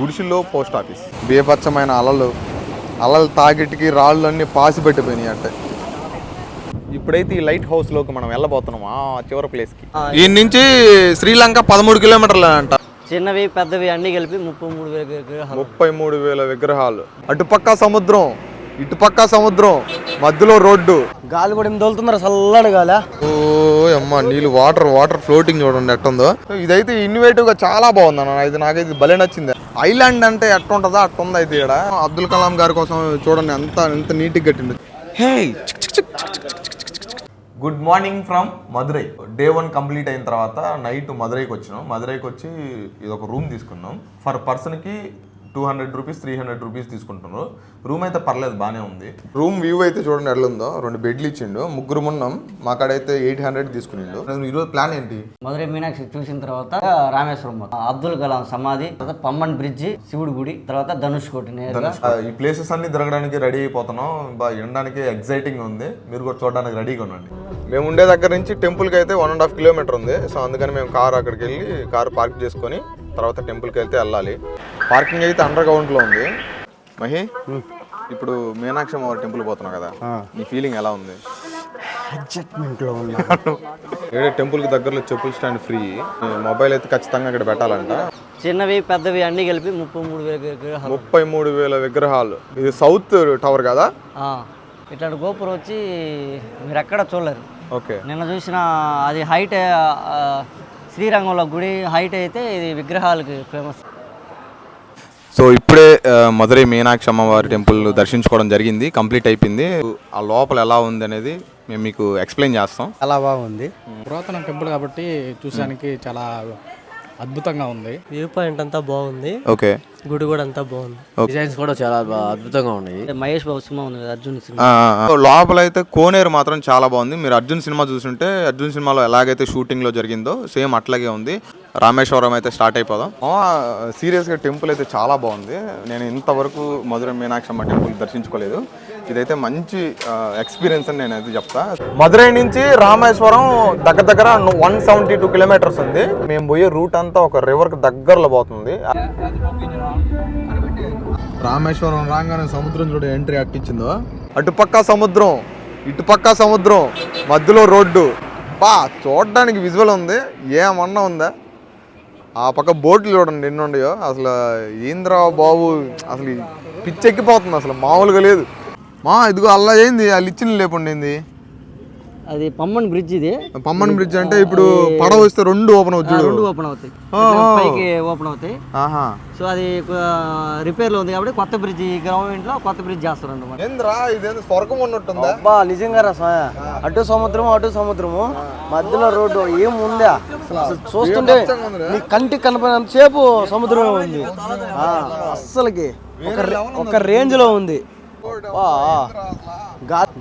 గుడిసెల్లో post office. బీభత్సమైన అలలు అలలు తాగిటికి రాళ్ళు అన్నీ పాసి పెట్టిపోయినాయి అంటే ఇప్పుడైతే ఈ లైట్ హౌస్లోకి మనం వెళ్ళబోతున్నాం ఆ చివరి ప్లేస్కి ఈ నుంచి శ్రీలంక పదమూడు కిలోమీటర్లు అంట. చిన్నవి పెద్దవి అన్ని కలిపి ముప్పై మూడు వేల విగ్రహాలు. ముప్పై మూడు వేల విగ్రహాలు. అటుపక్క సముద్రం. ఇటుపక్క సముద్రం మధ్యలో రోడ్డు. గాలి కూడా ఏం తోలుతున్నారు చల్లడి గాలి. ఓ అమ్మ నీళ్ళు వాటర్ వాటర్ ఫ్లోటింగ్ చూడండి ఎట్టుందో. ఇదైతే ఇన్నోవేటివ్గా చాలా బాగుంది అన్న. ఇది నాకైతే భలే నచ్చింది. ఐలాండ్ అంటే ఎట్టుంటుందో? అట్టుంది అయితే ఇక్కడ అబ్దుల్ కలాం గారి కోసం చూడండి ఎంత ఎంత నీట్గా కట్టింది hey good morning from Madurai day one complete అయిన తర్వాత నైట్ మదురైకి వచ్చినాం. మదురైకి వచ్చి ఇది ఒక రూమ్ తీసుకున్నాం ఫర్ పర్సన్కి two hundred rupees three hundred rupees తీసుకుంటున్నారు. రూమ్ అయితే పర్లేదు బాగానే ఉంది. రూమ్ వ్యూ అయితే చూడండి ఎట్లుందో. రెండు బెడ్లు ఇచ్చిండు. ముగ్గురు ఉన్నాం మా కాడైతే ఎయిట్ హండ్రెడ్ తీసుకునిండు. ఈరోజు ప్లాన్ ఏంటి? మధురై మీనాక్షి చూసిన తర్వాత రామేశ్వరం. అబ్దుల్ కలాం సమాధి తర్వాత పమ్మన్ బ్రిడ్జి శివుడి గుడి తర్వాత ధనుష్ కోటి ఈ ప్లేసెస్ అన్ని తిరగడానికి రెడీ అయిపోతున్నాం. బాగా వినడానికి ఎగ్జైటింగ్ ఉంది. మీరు కూడా చూడడానికి రెడీగా ఉండండి. మేము ఉండే దగ్గర నుంచి టెంపుల్కి అయితే వన్ అండ్ హాఫ్ కిలోమీటర్ ఉంది. సో అందుకని మేము కార్ అక్కడికి వెళ్ళి కార్ పార్క్ చేసుకొని తర్వాత టెంపుల్కి వెళ్తే వెళ్ళాలి. పార్కింగ్ అయితే అండర్ గ్రౌండ్లో ఉంది. మహి ఇప్పుడు మీనాక్షి అమ్మవారి టెంపుల్ పోతున్నాం కదా? నీ ఫీలింగ్ ఎలా ఉంది? అడ్జస్ట్మెంట్లో ఉన్నా ఏడే టెంపుల్కి దగ్గరలో చెప్పుల్ స్టాండ్ ఫ్రీ. మొబైల్ అయితే ఖచ్చితంగా ఇక్కడ పెట్టాలంట. చిన్నవి పెద్దవి అన్ని కలిపి ముప్పై మూడు వేల విగ్రహాలు. ముప్పై మూడు వేల విగ్రహాలు. ఇది సౌత్ టవర్ కదా? ఆ, ఇట్లాంటి గోపురం వచ్చి మీరు ఎక్కడ చూడలేరు ఓకే. నిన్న చూసిన అది హైట్ శ్రీరంగంలో గుడి హైట్ అయితే ఇది విగ్రహాలకి ఫేమస్ సో ఇప్పుడే మధురై మీనాక్షి అమ్మవారి టెంపుల్ దర్శించుకోవడం జరిగింది కంప్లీట్ అయిపోయింది. ఆ లోపల ఎలా ఉంది అనేది మేము మీకు ఎక్స్ప్లెయిన్ చేస్తాం. చాలా బాగుంది. పురాతన టెంపుల్ కాబట్టి చూసానికి చాలా అద్భుతంగా ఉంది. వ్యూ పాయింట్ అంతా బాగుంది. ఓకే. గుడి కూడా అంతా బాగుంది. డిజైన్స్ కూడా చాలా అద్భుతంగా ఉన్నాయి. మహేష్ బాబు సినిమా ఉంది కదా అర్జున్ సినిమా. లోపల అయితే కోనేరు మాత్రం చాలా బాగుంది. మీరు అర్జున్ సినిమా చూసుంటే అర్జున్ సినిమాలో ఎలాగైతే షూటింగ్లో జరిగిందో సేమ్ అట్లాగే ఉంది. రామేశ్వరం అయితే స్టార్ట్ అయిపోదాం. సీరియస్గా టెంపుల్ అయితే చాలా బాగుంది. నేను ఇంతవరకు మధుర మీనాక్షి అమ్మ టెంపుల్ దర్శించుకోలేదు. ఇదైతే మంచి ఎక్స్పీరియన్స్ అని నేనైతే చెప్తా. మధురై నుంచి రామేశ్వరం దగ్గర దగ్గర వన్ సెవెంటీ టూ కిలోమీటర్స్ ఉంది. మేము పోయే రూట్ అంతా ఒక రివర్కి దగ్గరలో పోతుంది. రామేశ్వరం రాగానే సముద్రం చూడ ఎంట్రీ అట్టించిందో. అటుపక్క సముద్రం ఇటుపక్క సముద్రం మధ్యలో రోడ్డు. బా చూడడానికి విజువల్ ఉంది. ఏమన్నా ఉందా? ఆ పక్క బోట్లు చూడండి ఎన్ని ఉన్నాయో. అసలు ఏంద్రా బాబు అసలు పిచ్చెక్కిపోతుంది అసలు మామూలుగా లేదు. మా ఇదిగో అలా ఏంది? ఆ లిచ్చిన లేకుండా ఏంది అది పమ్మన్ బ్రిడ్జ్ ఇది. పమ్మన్ బ్రిడ్జ్ అంటే ఇప్పుడు పడవ వస్తే రెండు ఓపెన్ అవుతుంది. రెండు ఓపెన్ అవుతాయి. పైకి ఓపెన్ అవుతాయి. ఆహా. సో అది రిపేర్లో ఉంది కాబట్టి కొత్త బ్రిడ్జ్ గవర్నమెంట్లో కొత్త బ్రిడ్జ్ చేస్తారు అన్నమాట. ఏంద్రా ఇదేంది స్వర్గం ఉన్నట్టుందా అబ్బా నిజంగా రా స్వామి. అటు సముద్రము అటు సముద్రము మధ్యలో రోడ్డు ఏం ఉందా? చూస్తుంటే నీ కంటికి కనపడినంత సేపు సముద్రమే ఉంది. ఆ, అస్సలకి ఒక రేంజ్లో ఉంది.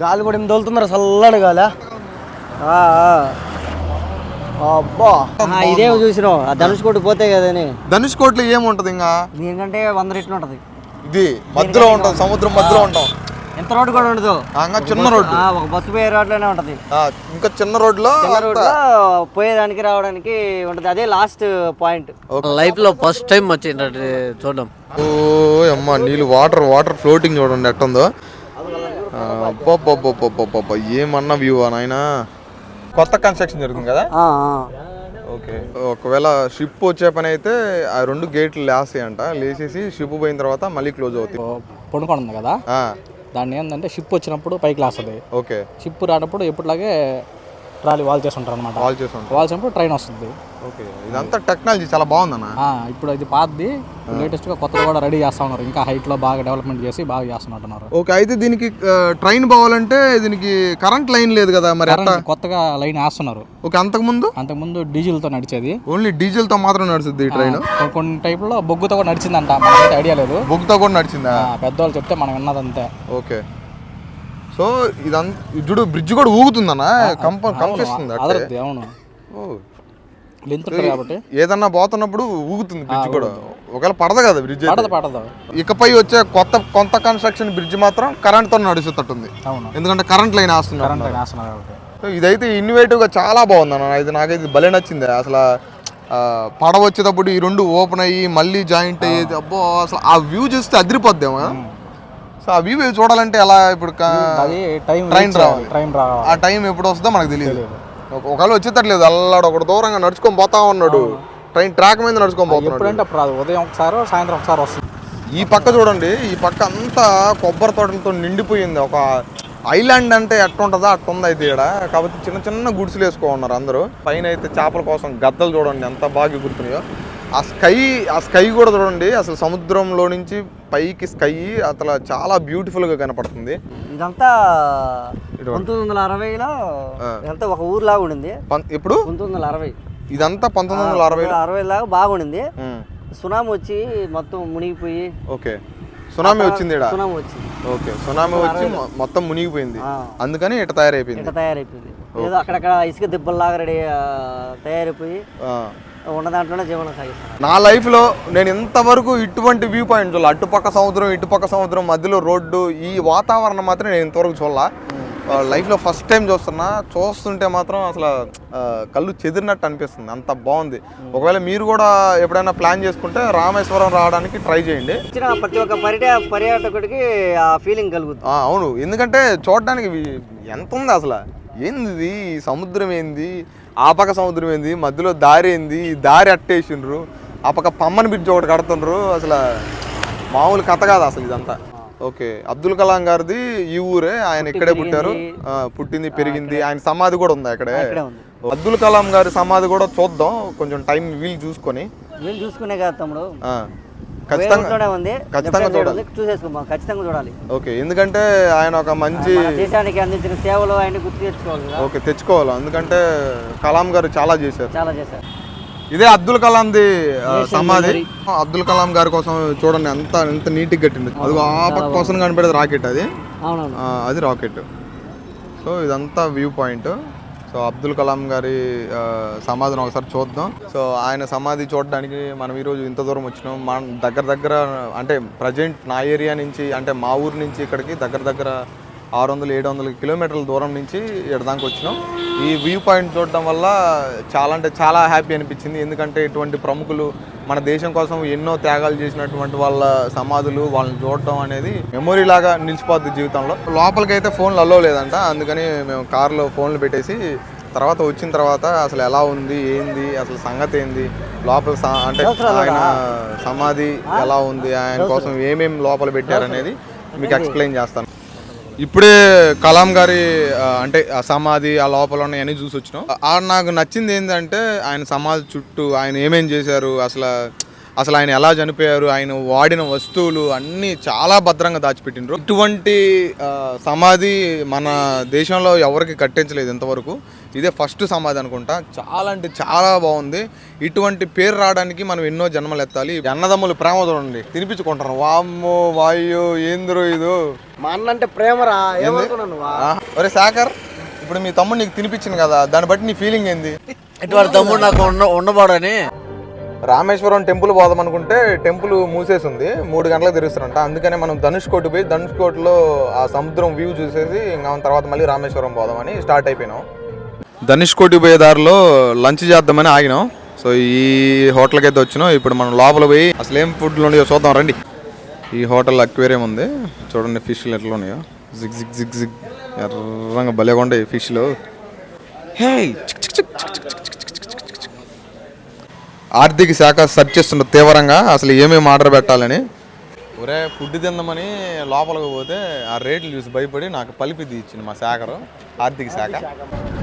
గాలి కూడా ఏం తోలుతున్నారు? చల్లడి గాలి ఆ, ఆ. అబ్బా. ఆ, ఇదేమో చూసినావు? ఆ ధనుష్ కోటి పోతే కదని ధనుష్ కోట్లో ఏముంటది ఇంకా? దీనికంటే వంద రెట్లు ఉంటది. ఇది మధ్యలో ఉంటుంది సముద్రం మధ్యలో ఉంటాం. ఎంత రోడ్డు కూడా ఉండదు. చిన్న రోడ్డు. ఆ, ఒక బస్సు పోయే రోడ్లోనే ఉంటది. ఆ, ఇంకా చిన్న రోడ్లో చిన్న రోడ్లో పోయేదానికి రావడానికి ఉంటది. అదే లాస్ట్ పాయింట్ లైఫ్లో ఫస్ట్ టైం వచ్చిందంటే చూడడం ఓ అమ్మ నీళ్ళు వాటర్ వాటర్ ఫ్లోటింగ్ చూడండి ఎట్టుందో. ఏమన్నా వ్యూ నాయనా? కొత్త కన్స్ట్రక్షన్ జరుగుతుంది కదా? ఓకే. ఒకవేళ షిప్ వచ్చే పని అయితే ఆ రెండు గేట్లు లేస్తాయంట. లేసేసి షిప్ పోయిన తర్వాత మళ్ళీ క్లోజ్ అవుతాయి. పడుకొని ఉంది కదా? ఆ, దాన్ని ఏంటంటే షిప్ వచ్చినప్పుడు పైకి లేస్తుంది. ఓకే. షిప్ రానప్పుడు ఎప్పటిలాగే ట్రాలీ వాల్ చేస్తుంటారు అనమాట కాల్ చేసాం వాల్ చేసినప్పుడు ట్రైన్ వస్తుంది. ఓకే ఇదంతా టెక్నాలజీ చాలా బాగుందన్న. ఇప్పుడు ఇది పాతది. లేటెస్ట్గా కొత్తగా కూడా రెడీ చేస్తా ఉన్నారు. ఇంకా హైట్లో బాగా డెవలప్మెంట్ చేసి బాగా చేస్తున్నట్టున్నారు. ఓకే అయితే దీనికి ట్రైన్ పోవాలంటే దీనికి కరెంట్ లైన్ లేదు కదా మరి కొత్తగా లైన్ వేస్తున్నారు. ఓకే అంతకుముందు? అంతకుముందు డీజిల్తో నడిచేది. ఓన్లీ డీజిల్తో మాత్రం నడుస్తుంది ఈ ట్రైన్? కొన్ని- కొన్ని టైపులో బొగ్గుతో కూడా నడిచిందంట. మనకైతే ఐడియా లేదు. బొగ్గుతో కూడా నడిచిందా? ఆ, పెద్దవాళ్ళు చెప్తే మనం విన్నదంతే. ఓకే. సో ఇదంతా చూడు బ్రిడ్జ్ కూడా ఊగుతుందన్న. కంప కంపిస్తుంది అవును. ఓ. కాబట్టి. ఏదన్నా పోతున్నప్పుడు ఊగుతుంది బ్రిడ్జ్ కూడా. ఒకవేళ పడదు కదా బ్రిడ్జ్ పడదు ఇకపై వచ్చే కొత్త కొత్త కన్స్ట్రక్షన్ బ్రిడ్జ్ మాత్రం కరెంట్తో నడుస్తున్నట్టుంది. అవును. ఎందుకంటే కరెంట్ లైన్ వేస్తున్నారు. ఇదైతే ఇన్నోవేటివ్గా చాలా బాగుంది అన్న ఇది నాకైతే భలే నచ్చింది. అసలు పడవ వచ్చేటప్పుడు ఈ రెండు ఓపెన్ అయ్యి మళ్ళీ జాయింట్ అయ్యేది అబ్బో అసలు ఆ వ్యూ చూస్తే అదిరిపోద్దేమో. సో ఆ వ్యూ చూడాలంటే ఎలా ఇప్పుడు ట్రైన్ రావాలి? ట్రైన్ రావాలి. ఆ టైం ఎప్పుడు వస్తుందో మనకు తెలియదు. ఒక- ఒకవేళ వచ్చేటట్లేదు అల్లాడు ఒకడు దూరంగా నడుచుకొని పోతా ఉన్నాడు. ట్రైన్ ట్రాక్ మీద నడుచుకొని పోతున్నాడు. ఉదయం ఒకసారి సాయంత్రం ఒకసారి వస్తుంది. ఈ పక్క చూడండి ఈ పక్క అంతా కొబ్బరి తోటలతో నిండిపోయింది. ఒక ఐలాండ్ అంటే ఎట్టుంటుందో అట్టుంది అయితే ఇక్కడ కాబట్టి చిన్న చిన్న గుడిసెలు వేసుకో ఉన్నారు అందరూ. పైన అయితే చేపల కోసం గద్దలు చూడండి ఎంత బాగా గుర్తున్నాయో. ఆ స్కై ఆ స్కై కూడా చూడండి అసలు సముద్రంలో నుంచి పైకి స్కై అసలు చాలా బ్యూటిఫుల్గా కనపడుతుంది. ఇదంతా పంతొమ్మిది వందల అరవైలో ఇదంతా ఒక ఊరులాగా ఉండింది. పం- ఇప్పుడు? పంతొమ్మిది వందల అరవై. ఇదంతా పంతొమ్మిది వందల అరవై అరవై లాగా బాగుండింది సునామీ వచ్చి మొత్తం మునిగిపోయి. ఓకే. సునామీ వచ్చింది సునామీ వచ్చింది. ఓకే. సునామీ వచ్చి మొత్తం మునిగిపోయింది. అందుకని ఇట తయారైపోయింది. తయారైపోయింది. ఏదో అక్కడక్కడ ఇసుక దిబ్బల్లాగా రెడీ తయారైపోయి. ఉన్న దాంట్లోనే జీవనం సాగిస్తాను. నా లైఫ్లో నేను ఇంతవరకు ఇటువంటి వ్యూ పాయింట్ చూడాలి. అటుపక్క సముద్రం ఇటుపక్క సముద్రం మధ్యలో రోడ్డు ఈ వాతావరణం మాత్రం నేను ఇంతవరకు చూడాల. లైఫ్లో ఫస్ట్ టైం చూస్తున్నా. చూస్తుంటే మాత్రం అసలు కళ్ళు చెదిరినట్టు అనిపిస్తుంది. అంత బాగుంది. ఒకవేళ మీరు కూడా ఎప్పుడైనా ప్లాన్ చేసుకుంటే రామేశ్వరం రావడానికి ట్రై చేయండి. ప్రతి ఒక్క పర్యట పర్యాటకుడికి ఆ ఫీలింగ్ కలుగుతుంది అవును. ఎందుకంటే చూడడానికి ఎంత ఉంది అసలు? ఏంది? సముద్రం ఏంది? ఆ పక్క సముద్రం ఏంది? మధ్యలో దారి ఏంది? దారి అట్టేసిండ్రు. ఆ పక్క పమ్మని బ్రిడ్జ్ ఒకటి కడుతుండ్రు. అసలు మామూలు కథ కాదు అసలు ఇదంతా. ఓకే. అబ్దుల్ కలాం గారిది ఈ ఊరే. ఆయన ఇక్కడే పుట్టారు. పుట్టింది పెరిగింది. ఆయన సమాధి కూడా ఉంది అక్కడే? అబ్దుల్ కలాం గారి సమాధి కూడా చూద్దాం. కొంచెం టైం వీలు చూసుకొని. వీళ్ళు చూసుకునే కదా తమ్ముడు. ఖచ్చితంగా ఉంది. ఖచ్చితంగా చూడాలి. చూసేసుకోమా ఖచ్చితంగా చూడాలి. ఓకే ఎందుకంటే ఆయన ఒక మంచి దేశానికి అందించిన సేవలు ఆయన గుర్తు తెచ్చుకోవాలి ఓకే తెచ్చుకోవాలి. ఎందుకంటే కలాం గారు చాలా చేశారు. చాలా చేశారు. ఇదే అబ్దుల్ కలాంది ఆ, సమాధి. అబ్దుల్ కలాం గారి కోసం చూడండి ఎంత ఎంత నీట్గా కట్టింది. అది ఆ పక్క కోసం కనిపెడేది రాకెట్ అది. అది రాకెట్. సో ఇదంతా view point. So Abdul Kalam గారి సమాధిని ఒకసారి చూద్దాం. సో ఆయన సమాధి చూడడానికి మనం ఈరోజు ఇంత దూరం వచ్చినాం. మన దగ్గర దగ్గర అంటే ప్రజెంట్ నా ఏరియా నుంచి అంటే మా ఊరు నుంచి ఇక్కడికి దగ్గర దగ్గర ఆరు వందలు ఏడు వందల కిలోమీటర్ల దూరం నుంచి ఎడదానికి వచ్చినాం. ఈ వ్యూ పాయింట్ చూడడం వల్ల చాలా అంటే చాలా హ్యాపీ అనిపించింది. ఎందుకంటే ఇటువంటి ప్రముఖులు మన దేశం కోసం ఎన్నో త్యాగాలు చేసినటువంటి వాళ్ళ సమాధులు వాళ్ళని చూడటం అనేది మెమొరీ లాగా నిలిచిపోద్ది జీవితంలో. లోపలికైతే ఫోన్లు అల్లో లేదంట. అందుకని మేము కార్లో ఫోన్లు పెట్టేసి తర్వాత వచ్చిన తర్వాత అసలు ఎలా ఉంది ఏంది అసలు సంగతి ఏంది లోపల అంటే ఆయన సమాధి ఎలా ఉంది ఆయన కోసం ఏమేమి లోపల పెట్టారనేది మీకు ఎక్స్ప్లెయిన్ చేస్తాను. ఇప్పుడే కలాం గారి అంటే ఆ సమాధి ఆ లోపల ఉన్నాయని చూసి వచ్చినాం. ఆ నాకు నచ్చింది ఏంటంటే ఆయన సమాధి చుట్టూ ఆయన ఏమేం చేశారు అసలు అసలు ఆయన ఎలా చనిపోయారు ఆయన వాడిన వస్తువులు అన్నీ చాలా భద్రంగా దాచిపెట్టిండ్రు. ఇటువంటి సమాధి మన దేశంలో ఎవరికి కట్టించలేదు ఇంతవరకు. ఇదే ఫస్ట్ సమాధి అనుకుంటా. చాలా అంటే చాలా బాగుంది. ఇటువంటి పేరు రావడానికి మనం ఎన్నో జన్మలు ఎత్తాలి. అన్నదమ్ములు ప్రేమ చూడండి. తినిపించుకుంటారు. వామ్మో వాయు ఏందిరో ఇదో. మా అన్న అంటే ప్రేమరా ఒరే సాకర్ ఇప్పుడు మీ తమ్ముడు నీకు తినిపించింది కదా దాన్ని బట్టి నీ ఫీలింగ్ ఏంది? ఇటువంటి తమ్ముడు నాకు ఉండ ఉండబోడని రామేశ్వరం టెంపుల్ పోదాం అనుకుంటే టెంపుల్ మూసేసింది. మూడు గంటలకు తెరుస్తారంట అందుకనే మనం ధనుష్ కోటి పోయి ధనుష్ కోటిలో ఆ సముద్రం వ్యూ చూసేసి ఇంకా తర్వాత మళ్ళీ రామేశ్వరం పోదామని స్టార్ట్ అయిపోయినాం. ధనుష్ కోటి పోయే దారిలో లంచ్ చేద్దామని ఆగినాం. సో ఈ హోటల్కి అయితే వచ్చినాం. ఇప్పుడు మనం లోపల పోయి అసలు ఏం ఫుడ్లు ఉన్నాయో చూద్దాం రండి. ఈ హోటల్ అక్వేరియం ఉంది. చూడండి ఫిష్లు ఎట్లా ఉన్నాయో. జిగ్ జిగ్ జిగ్ జిగ్. ఎర్రంగా భలేగా ఉండే ఫిష్లు. హే చిక్ చిక్ చిక్ చిక్ చిక్. ఆర్థిక శాఖ సెర్చ్ చేస్తున్న తీవ్రంగా అసలు ఏమేమి ఆర్డర్ పెట్టాలని. ఒరే ఫుడ్ తిందామని లోపలికి పోతే ఆ రేట్లు చూసి భయపడి నాకు పలిపిది ఇచ్చింది మా శాఖరు ఆర్థిక శాఖ.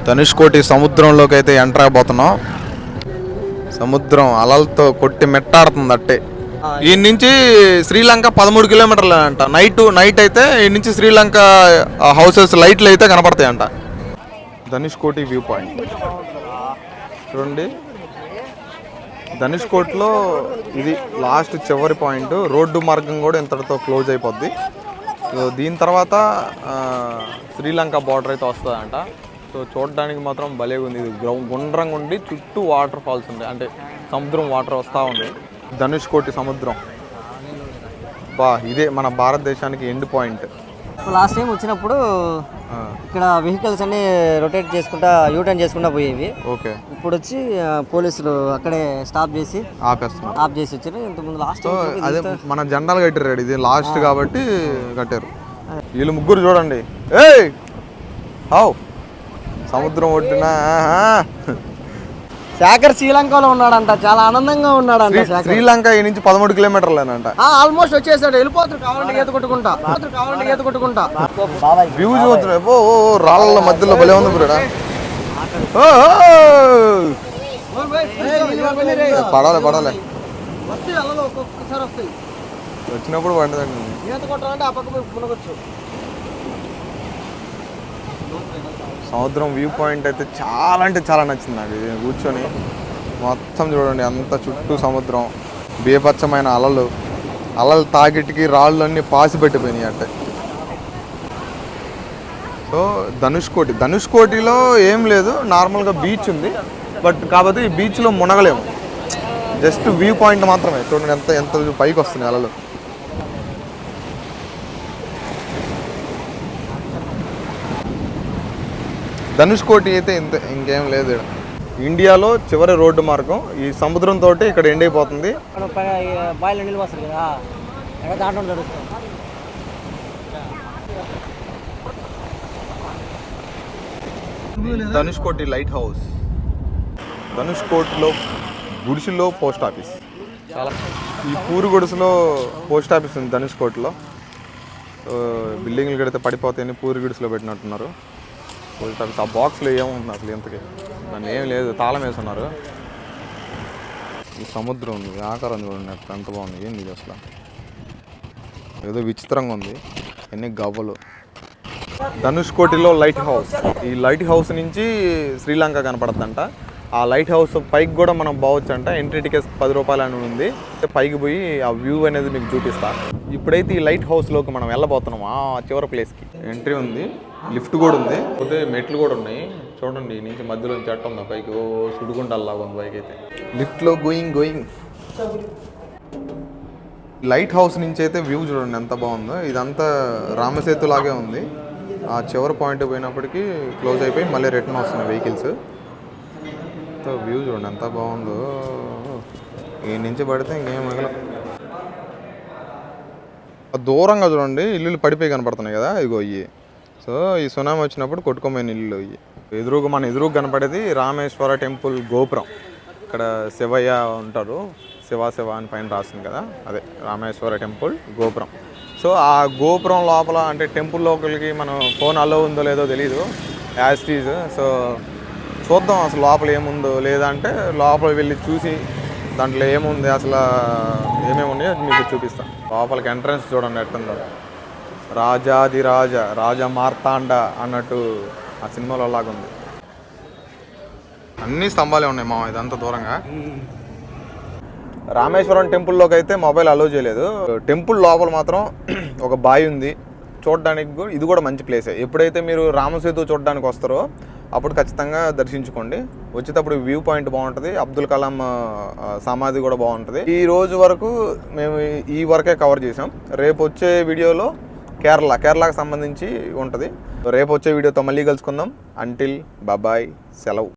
ధనుష్కోటి సముద్రంలోకి అయితే ఎంటర్ అయిపోతున్నాం సముద్రం అలలతో కొట్టి మెట్టాడుతుంది అట్టే. ఈ నుంచి శ్రీలంక పదమూడు కిలోమీటర్లు అంట. నైట్ నైట్ అయితే ఈ నుంచి శ్రీలంక హౌసెస్ లైట్లు అయితే కనపడతాయంట. Dhanushkodi view point. చూడండి. ధనుష్ కోట్లో ఇది లాస్ట్ చివరి పాయింట్. రోడ్డు మార్గం కూడా ఇంతటితో క్లోజ్ అయిపోద్ది. సో దీని తర్వాత శ్రీలంక బార్డర్ అయితే వస్తుందంట. సో చూడడానికి మాత్రం భలే ఉంది. ఇది గ్రౌండ్ గుండ్రంగా ఉండి చుట్టూ వాటర్ ఫాల్స్ ఉంటాయి. అంటే సముద్రం వాటర్ వస్తూ ఉంది. ధనుష్కోటి సముద్రం. బా ఇదే మన భారతదేశానికి ఎండ్ పాయింట్. లాస్ట్ టైం వచ్చినప్పుడు ఇక్కడ వెహికల్స్ అన్ని రొటేట్ చేసుకుంటా యూటర్న్ చేసుకుంటా పోయేవి. ఓకే. ఇప్పుడు వచ్చి పోలీసులు అక్కడే స్టాప్ చేసి ఆపేస్తున్నాం ఆఫ్ చేసి వచ్చారు. ఇంతకుముందు లాస్ట్ అదే మన జెండాలు కట్టారు ఇది లాస్ట్ కాబట్టి కట్టారు. వీళ్ళు ముగ్గురు చూడండి. ఏయ్! హౌ సముద్రం ఒడ్డున. శేఖర్ శ్రీలంకలో ఉన్నాడంట చాలా ఆనందంగా ఉన్నాడంట శ్రీలంక నుంచి పదమూడు కిలోమీటర్లేనంట. ఆల్మోస్ట్ వచ్చేసాడు. వెళ్ళిపోతారు కావాలంటే ఈత కొట్టుకుంటా. కావాలంటే ఈత కొట్టుకుంటా. వ్యూ ఓ రాళ్ళ మధ్యలో భలే ఉంది బ్రడా. పడాలి పడాలి. వచ్చినప్పుడు పడదండి ఈత కొట్టాలంటే ఆ పక్క మునగొచ్చు. సముద్రం వ్యూ పాయింట్ అయితే చాలా అంటే చాలా నచ్చింది నాకు. ఇది కూర్చొని మొత్తం చూడండి అంత చుట్టూ సముద్రం బీభత్సమైన అలలు. అలలు తాకిటికి రాళ్ళు అన్నీ పాసి పెట్టిపోయినాయి అంటే సో ధనుష్కోటి. ధనుష్కోటిలో ఏం లేదు నార్మల్గా బీచ్ ఉంది. బట్ కాకపోతే ఈ బీచ్లో మునగలేము. జస్ట్ వ్యూ పాయింట్ మాత్రమే. చూడండి ఎంత ఎంత పైకి వస్తున్నాయి అలలు. ధనుష్కోటి అయితే ఇంత ఇంకేం లేదు. ఇండియాలో చివరి రోడ్డు మార్గం. ఈ సముద్రం తోటి ఇక్కడ ఎండ్ అయిపోతుంది. బాయిలో నీళ్ళు కదా. నడుస్తాం ధనుష్కోటి లైట్ హౌస్. ధనుష్కోటిలో గుడిసెలో పోస్ట్ ఆఫీస్. చాలా. ఈ పూరు గుడిసెలో పోస్ట్ ఆఫీస్ ఉంది ధనుష్కోటిలో సో, బిల్డింగ్లు కడితే పడిపోతాయని పూరి గుడిసెలో పెట్టినట్టున్నారు. పోస్ట్ ఆఫీస్ ఆ బాక్స్లో ఏముంది అసలు ఇంతకి? దాన్ని ఏం లేదు తాళం వేస్తున్నారు ఈ సముద్రం ఉంది ఆకారం చూడండి ఎంత బాగుంది ఏంది ఇది అసలు? ఏదో విచిత్రంగా ఉంది ఎన్ని గవ్వలు. ధనుష్కోటిలో లైట్ హౌస్ ఈ లైట్ హౌస్ నుంచి శ్రీలంక కనపడద్దంట. ఆ లైట్ హౌస్ పైకి కూడా మనం పోవచ్చు అంట ఎంట్రీ టికెట్స్ పది రూపాయలు అని ఉంది. పైకి పోయి ఆ వ్యూ అనేది మీకు చూపిస్తా. ఇప్పుడైతే ఈ లైట్ హౌస్లోకి మనం వెళ్ళబోతున్నాం ఆ చివరి ప్లేస్కి ఎంట్రీ ఉంది. లిఫ్ట్ కూడా ఉంది. పోతే మెట్లు కూడా ఉన్నాయి. చూడండి నుంచి మధ్యలో నుంచి అట్ట ఉంది పైకి. ఓ సుడుగుంటల్లాగా ఉంది పైకి అయితే. లిఫ్ట్లో గోయింగ్ గోయింగ్ లైట్ హౌస్ నుంచి అయితే వ్యూ చూడండి ఎంత బాగుందో. ఇదంతా రామసేతు లాగే ఉంది. ఆ చివరి పాయింట్ పోయినప్పటికీ క్లోజ్ అయిపోయి మళ్ళీ రిటర్న్ వస్తున్నాయి వెహికల్స్ వ్యూ చూడండి ఎంత బాగుందో. ఈ నుంచి పడితే ఇంకేం మిగల దూరంగా చూడండి ఇల్లులు పడిపోయి కనపడుతున్నాయి కదా. ఇగో ఇవి సో ఈ సునామీ వచ్చినప్పుడు కొట్టుకోమైన ఇల్లు ఇవి. ఎదురుగా మన ఎదురుగా కనపడేది రామేశ్వర టెంపుల్ గోపురం. ఇక్కడ శివయ్య ఉంటారు. శివ శివ అని పైన రాసింది కదా. అదే రామేశ్వర టెంపుల్ గోపురం. సో ఆ గోపురం లోపల అంటే టెంపుల్ లోపలికి మనం ఫోన్ అలో ఉందో లేదో తెలియదు యాస్టీజ్ సో చూద్దాం అసలు లోపల ఏముందో లేదంటే లోపల వెళ్ళి చూసి దాంట్లో ఏముంది అసలు ఏమేమి ఉన్నాయో మీకు చూపిస్తాను లోపలికి ఎంట్రన్స్ చూడండి ఎట్టుందో. రాజాదిరాజ రాజమార్తాండ మార్తాండ అన్నట్టు ఆ సినిమాలో లాగుంది అన్ని స్తంభాలే ఉన్నాయి మా ఇదంతా దూరంగా. రామేశ్వరం టెంపుల్లోకి అయితే మొబైల్ అలో చేయలేదు. టెంపుల్ లోపల మాత్రం ఒక బావి ఉంది. చూడడానికి కూడా ఇది కూడా మంచి ప్లేసే. ఎప్పుడైతే మీరు రామసేతు చూడడానికి వస్తారో అప్పుడు ఖచ్చితంగా దర్శించుకోండి. వచ్చేటప్పుడు వ్యూ పాయింట్ బాగుంటుంది. అబ్దుల్ కలాం సమాధి కూడా బాగుంటుంది. ఈ రోజు వరకు మేము ఈ వరకే కవర్ చేసాం రేపు వచ్చే వీడియోలో కేరళ కేరళకు సంబంధించి ఉంటుంది. రేపు వచ్చే వీడియోతో మళ్ళీ కలుసుకుందాం. అంటిల్ బాబాయ్ సెలవు.